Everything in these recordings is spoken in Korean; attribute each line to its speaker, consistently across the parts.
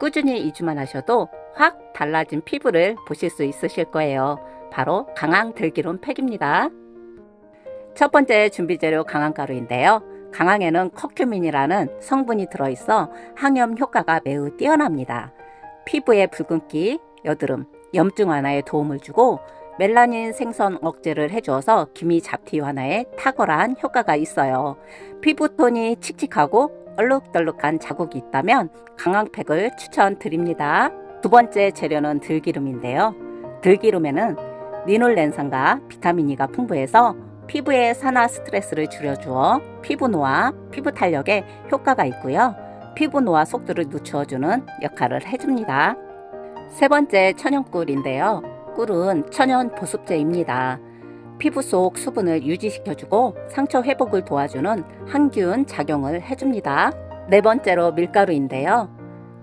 Speaker 1: 꾸준히 2주만 하셔도 확 달라진 피부를 보실 수 있으실 거예요. 바로 강황 들기름 팩입니다. 첫 번째 준비 재료 강황 가루인데요. 강황에는 커큐민이라는 성분이 들어있어 항염 효과가 매우 뛰어납니다. 피부의 붉은기, 여드름, 염증 완화에 도움을 주고 멜라닌 생성 억제를 해주어서 기미 잡티 완화에 탁월한 효과가 있어요. 피부톤이 칙칙하고 얼룩덜룩한 자국이 있다면 강황팩을 추천드립니다. 두 번째 재료는 들기름인데요. 들기름에는 리놀렌산과 비타민 E가 풍부해서 피부의 산화 스트레스를 줄여주어 피부 노화, 피부 탄력에 효과가 있고요. 피부 노화 속도를 늦추어주는 역할을 해줍니다. 세 번째 천연꿀인데요. 꿀은 천연 보습제입니다. 피부 속 수분을 유지시켜주고 상처 회복을 도와주는 항균 작용을 해줍니다. 네 번째로 밀가루인데요.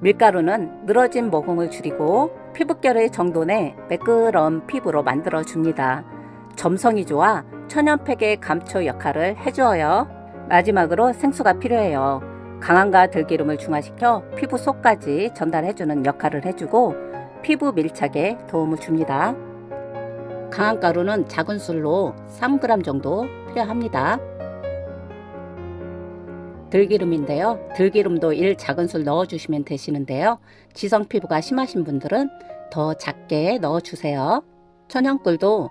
Speaker 1: 밀가루는 늘어진 모공을 줄이고 피부결의 정돈에 매끄러운 피부로 만들어줍니다. 점성이 좋아 천연팩의 감초 역할을 해주어요. 마지막으로 생수가 필요해요. 강황과 들기름을 중화시켜 피부 속까지 전달해주는 역할을 해주고 피부 밀착에 도움을 줍니다. 강황가루는 작은 술로 3g 정도 필요합니다. 들기름인데요. 들기름도 1 작은 술 넣어주시면 되시는데요. 지성 피부가 심하신 분들은 더 작게 넣어주세요. 천연꿀도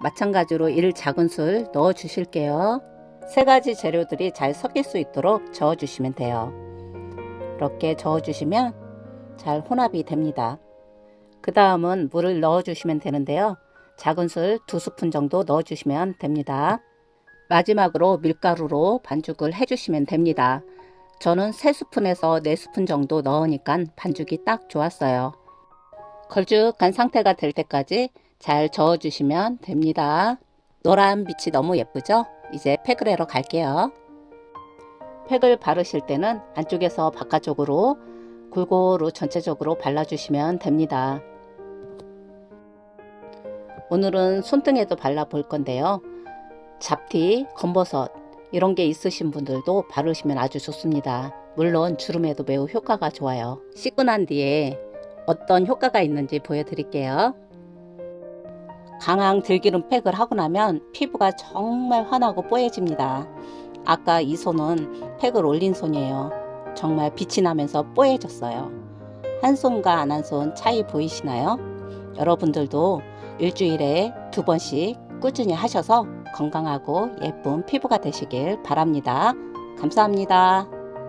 Speaker 1: 마찬가지로 1 작은 술 넣어주실게요. 세 가지 재료들이 잘 섞일 수 있도록 저어주시면 돼요. 이렇게 저어주시면 잘 혼합이 됩니다. 그 다음은 물을 넣어주시면 되는데요. 작은 술 2스푼 정도 넣어주시면 됩니다. 마지막으로 밀가루로 반죽을 해주시면 됩니다. 저는 3스푼에서 4스푼 정도 넣으니까 반죽이 딱 좋았어요. 걸쭉한 상태가 될 때까지 잘 저어주시면 됩니다. 노란 빛이 너무 예쁘죠? 이제 팩을 해러 갈게요. 팩을 바르실 때는 안쪽에서 바깥쪽으로 골고루 전체적으로 발라주시면 됩니다. 오늘은 손등에도 발라볼 건데요. 잡티, 검버섯 이런 게 있으신 분들도 바르시면 아주 좋습니다. 물론 주름에도 매우 효과가 좋아요. 씻고 난 뒤에 어떤 효과가 있는지 보여드릴게요. 강황 들기름 팩을 하고 나면 피부가 정말 환하고 뽀얘집니다. 아까 이 손은 팩을 올린 손이에요. 정말 빛이 나면서 뽀얘졌어요. 한 손과 안 한 손 차이 보이시나요? 여러분들도 일주일에 두 번씩 꾸준히 하셔서 건강하고 예쁜 피부가 되시길 바랍니다. 감사합니다.